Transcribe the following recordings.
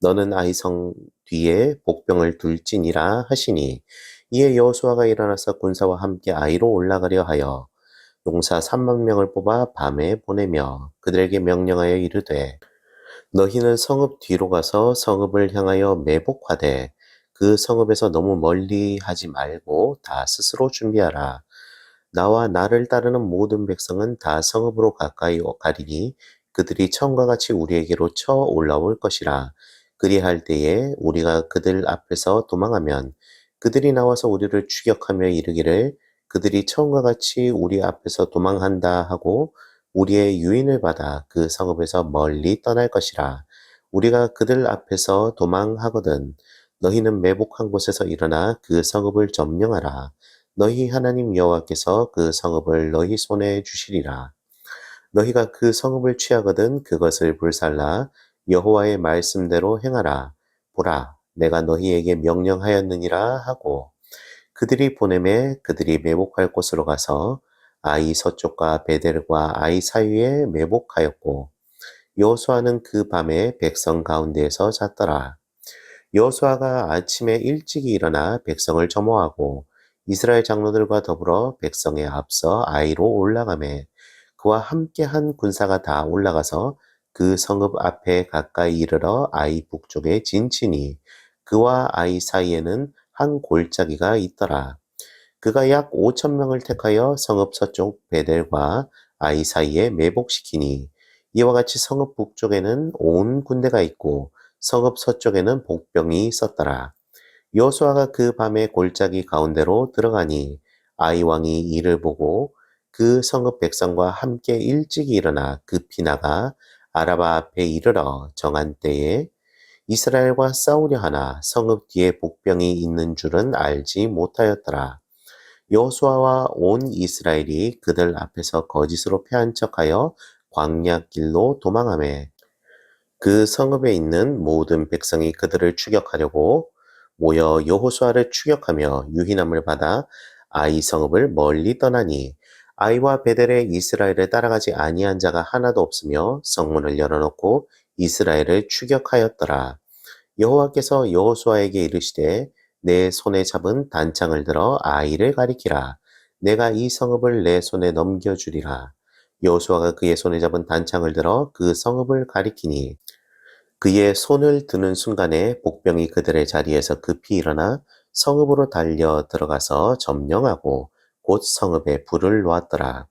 너는 아이성 뒤에 복병을 둘지니라 하시니 이에 여호수아가 일어나서 군사와 함께 아이로 올라가려 하여 용사 3만 명을 뽑아 밤에 보내며 그들에게 명령하여 이르되 너희는 성읍 뒤로 가서 성읍을 향하여 매복하되 그 성읍에서 너무 멀리 하지 말고 다 스스로 준비하라. 나와 나를 따르는 모든 백성은 다 성읍으로 가까이 가리니 그들이 처음과 같이 우리에게로 쳐 올라올 것이라. 그리할 때에 우리가 그들 앞에서 도망하면 그들이 나와서 우리를 추격하며 이르기를 그들이 처음과 같이 우리 앞에서 도망한다 하고 우리의 유인을 받아 그 성읍에서 멀리 떠날 것이라. 우리가 그들 앞에서 도망하거든 너희는 매복한 곳에서 일어나 그 성읍을 점령하라. 너희 하나님 여호와께서 그 성읍을 너희 손에 주시리라. 너희가 그 성읍을 취하거든 그것을 불살라 여호와의 말씀대로 행하라. 보라, 내가 너희에게 명령하였느니라 하고 그들이 보냄에 그들이 매복할 곳으로 가서 아이 서쪽과 베델과 아이 사이에 매복하였고 여호수아는 그 밤에 백성 가운데에서 잤더라. 여호수아가 아침에 일찍이 일어나 백성을 점호하고 이스라엘 장로들과 더불어 백성에 앞서 아이로 올라가매 그와 함께 한 군사가 다 올라가서 그 성읍 앞에 가까이 이르러 아이 북쪽에 진치니 그와 아이 사이에는 한 골짜기가 있더라. 그가 약 5천 명을 택하여 성읍 서쪽 베델과 아이 사이에 매복시키니 이와 같이 성읍 북쪽에는 온 군대가 있고 성읍 서쪽에는 복병이 있었더라. 여호수아가 그 밤에 골짜기 가운데로 들어가니 아이 왕이 이를 보고 그 성읍 백성과 함께 일찍 일어나 급히 나가 아라바 앞에 이르러 정한 때에 이스라엘과 싸우려 하나 성읍 뒤에 복병이 있는 줄은 알지 못하였더라. 여호수아와 온 이스라엘이 그들 앞에서 거짓으로 패한 척하여 광야 길로 도망하매 그 성읍에 있는 모든 백성이 그들을 추격하려고 모여 여호수아를 추격하며 유hin함을 받아 아이 성읍을 멀리 떠나니 아이와 베델의 이스라엘을 따라가지 아니한 자가 하나도 없으며 성문을 열어놓고 이스라엘을 추격하였더라. 여호와께서 여호수아에게 이르시되 내 손에 잡은 단창을 들어 아이를 가리키라. 내가 이 성읍을 내 손에 넘겨주리라. 여호수아가 그의 손에 잡은 단창을 들어 그 성읍을 가리키니 그의 손을 드는 순간에 복병이 그들의 자리에서 급히 일어나 성읍으로 달려 들어가서 점령하고 곧 성읍에 불을 놓았더라.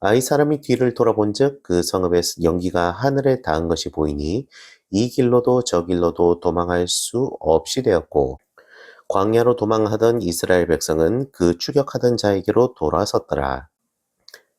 아이 사람이 뒤를 돌아본 즉 그 성읍의 연기가 하늘에 닿은 것이 보이니 이 길로도 저 길로도 도망할 수 없이 되었고 광야로 도망하던 이스라엘 백성은 그 추격하던 자에게로 돌아섰더라.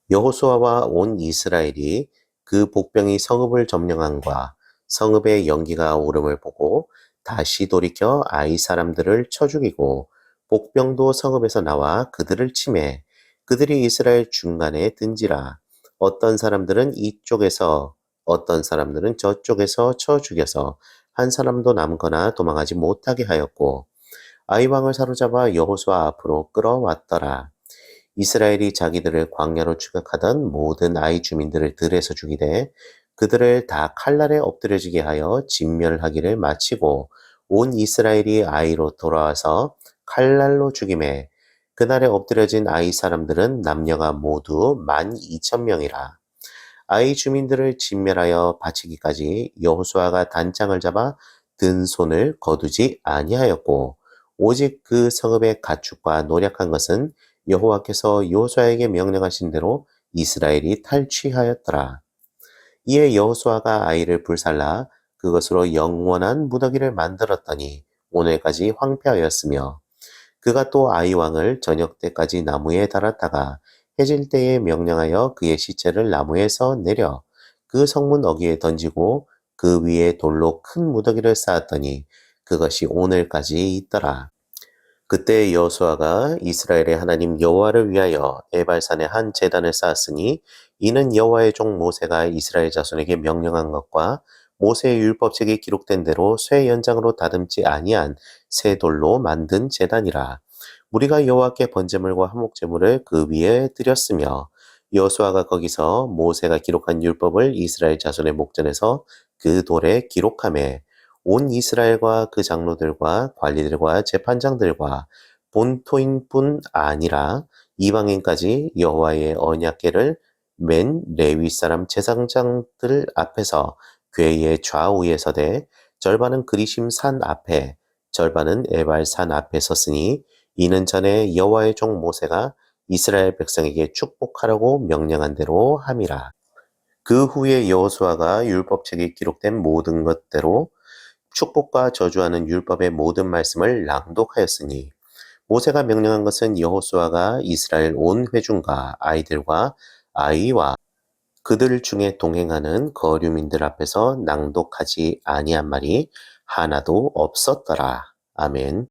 여호수아와 온 이스라엘이 그 복병이 성읍을 점령한과 성읍의 연기가 오름을 보고 다시 돌이켜 아이 사람들을 쳐 죽이고 복병도 성읍에서 나와 그들을 침해 그들이 이스라엘 중간에 든지라 어떤 사람들은 이쪽에서 어떤 사람들은 저쪽에서 쳐 죽여서 한 사람도 남거나 도망하지 못하게 하였고 아이 왕을 사로잡아 여호수아 앞으로 끌어왔더라. 이스라엘이 자기들을 광야로 추격하던 모든 아이 주민들을 들에서 죽이되 그들을 다 칼날에 엎드려지게 하여 진멸하기를 마치고 온 이스라엘이 아이로 돌아와서 칼날로 죽임에 그날에 엎드려진 아이 사람들은 남녀가 모두 만 이천 명이라. 아이 주민들을 진멸하여 바치기까지 여호수아가 단장을 잡아 든 손을 거두지 아니하였고 오직 그 성읍의 가축과 노력한 것은 여호와께서 여호수아에게 명령하신 대로 이스라엘이 탈취하였더라. 이에 여호수아가 아이를 불살라 그것으로 영원한 무더기를 만들었더니 오늘까지 황폐하였으며 그가 또 아이 왕을 저녁 때까지 나무에 달았다가 해질 때에 명령하여 그의 시체를 나무에서 내려 그 성문 어귀에 던지고 그 위에 돌로 큰 무더기를 쌓았더니 그것이 오늘까지 있더라. 그때 여호수아가 이스라엘의 하나님 여호와를 위하여 에발산에 한 제단을 쌓았으니 이는 여호와의 종 모세가 이스라엘 자손에게 명령한 것과 모세의 율법책에 기록된 대로 쇠 연장으로 다듬지 아니한 새 돌로 만든 제단이라 우리가 여호와께 번제물과 화목제물을 그 위에 드렸으며 여호수아가 거기서 모세가 기록한 율법을 이스라엘 자손의 목전에서 그 돌에 기록하매 온 이스라엘과 그 장로들과 관리들과 재판장들과 본토인뿐 아니라 이방인까지 여호와의 언약궤를 맨 레위 사람 제사장들 앞에서 궤의 좌우에 서되 절반은 그리심 산 앞에 절반은 에발 산 앞에 섰으니 이는 전에 여호와의 종 모세가 이스라엘 백성에게 축복하라고 명령한 대로 함이라. 그 후에 여호수아가 율법책에 기록된 모든 것대로 축복과 저주하는 율법의 모든 말씀을 낭독하였으니 모세가 명령한 것은 여호수아가 이스라엘 온 회중과 아이들과 아이와 그들 중에 동행하는 거류민들 앞에서 낭독하지 아니한 말이 하나도 없었더라. 아멘.